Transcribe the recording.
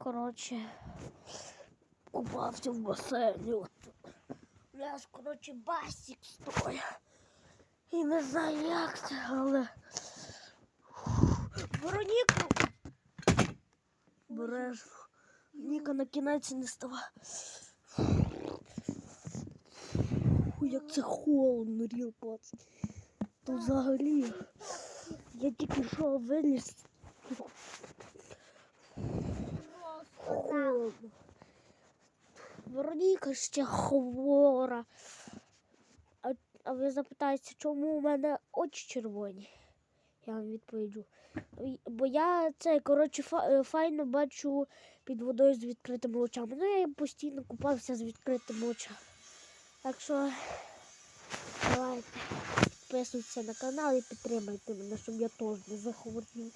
коротше, купався в басейні. От. У нас, коротше, басик стоїть. І не знаю, як це, але. Вероніка! Бережно. Ніка на кінець не става. Як це холодно, ріл пац. Тут взагалі. Я тільки що виліз. Холодно. Вероніка ще хвора. А, а ви запитаєте, чому у мене очі червоні? Я вам відповіджу. Бо я це, коротше, е, файно бачу під водою з відкритими очами. Ну, я постійно купався з відкритими очами. Так що давайте підписуйтесь на канал і підтримайте мене, щоб я теж не захворів.